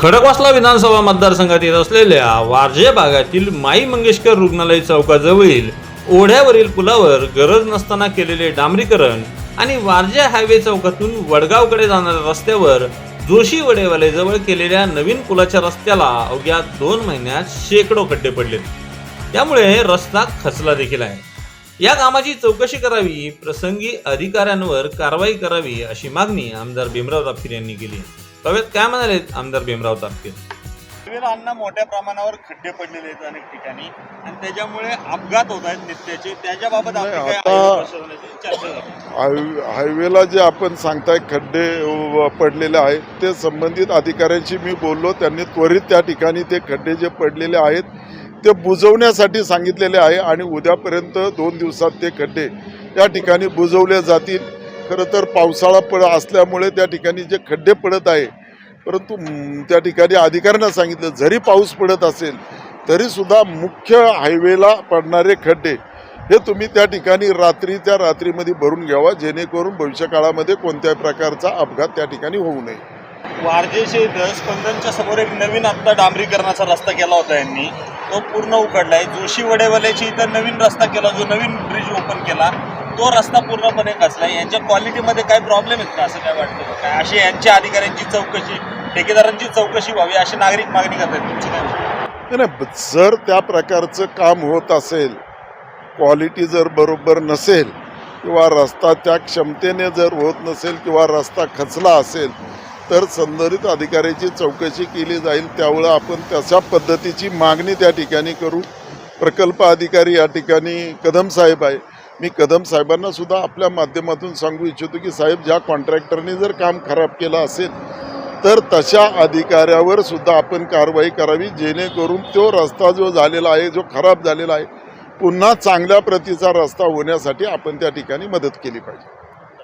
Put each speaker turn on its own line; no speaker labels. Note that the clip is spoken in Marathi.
खडकवासला विधानसभा मतदारसंघात येत असलेल्या वारजे भागातील माई मंगेशकर रुग्णालय चौकाजवळील ओढ्यावरील पुलावर गरज नसताना केलेले डांबरीकरण आणि वारजे हायवे चौकातून वडगावकडे जाणाऱ्या रस्त्यावर जोशी वडेवालेजवळ केलेल्या नवीन पुलाच्या रस्त्याला अवघ्या दोन महिन्यात शेकडो खड्डे पडलेत. त्यामुळे रस्ता खचला देखील आहे. या कामाची चौकशी करावी प्रसंगी अधिकाऱ्यांवर कारवाई करावी अशी मागणी आमदार भीमराव राफीर यांनी केली कव्यात काय म्हणालेत आमदार भीमराव तापकीर?
रेल्वेला मोठ्या प्रमाणावर खड्डे पडलेले आहेत अनेक ठिकाणी. आणि त्याच्यामुळे अपघात होत आहेत नित्याचे. त्याच्याबाबत आपली
नाही,
काय
आता-
आयोजन प्रशासनाची चर्चा झाली?
हाय हायवेला जे आपण सांगताय खड्डे पडलेले आहेत ते संबंधित अधिकाऱ्यांशी मी बोललो. त्यांनी त्वरित त्या ठिकाणी ते खड्डे जे पडलेले आहेत ते बुजवण्यासाठी सांगितलेले आहे. आणि उद्यापर्यंत दोन दिवसात ते खड्डे त्या ठिकाणी बुजवले जातील. खरं तर पावसाळा पड असल्यामुळे त्या ठिकाणी जे खड्डे पडत आहे परंतु त्या ठिकाणी अधिकाऱ्यांना सांगितलं जरी पाऊस पडत असेल तरीसुद्धा मुख्य हायवेला पडणारे खड्डे हे तुम्ही त्या ठिकाणी रात्रीच्या रात्रीमध्ये भरून घ्यावा जेणेकरून भविष्यकाळामध्ये कोणत्याही प्रकारचा अपघात त्या ठिकाणी होऊ नये.
वारजेचे इथं स्पंदनच्या समोर एक नवीन आत्ता डांबरीकरणाचा रस्ता केला होता यांनी. तो पूर्ण उकडलाय जोशी वडेवाल्याची इथं नवीन रस्ता केला जो नवीन ब्रिज ओपन केला. तो रस्ता पूर्णपणे कसलाय यांच्या क्वालिटीमध्ये काय प्रॉब्लेम आहेत का? असं काय वाटतं काय अशी यांच्या अधिकाऱ्यांची चौकशी ठेकेदारांची चौकशी व्हावी अशी नागरिक मागणी करतात तुमची काय
नाही, जर त्या प्रकारचं काम होत असेल क्वालिटी जर बरोबर नसेल किंवा रस्ता त्या क्षमतेने जर होत नसेल किंवा रस्ता खचला असेल तर संदर्भित अधिकाऱ्याची चौकशी केली जाईल. त्यावेळं आपण तशा पद्धतीची मागणी त्या ठिकाणी करू. प्रकल्प अधिकारी या ठिकाणी कदम साहेब आहे. मी कदम साहेबांना सुद्धा आपल्या माध्यमातून सांगू इच्छितो की साहेब ज्या कॉन्ट्रॅक्टरने जर काम खराब केलं असेल तर तशा अधिकाऱ्यावर सुद्धा आपण कारवाई करावी जेणेकरून तो रस्ता जो झालेला आहे जो खराब झालेला आहे पुन्हा चांगल्या प्रतीचा रस्ता होण्यासाठी आपण त्या ठिकाणी मदत केली पाहिजे.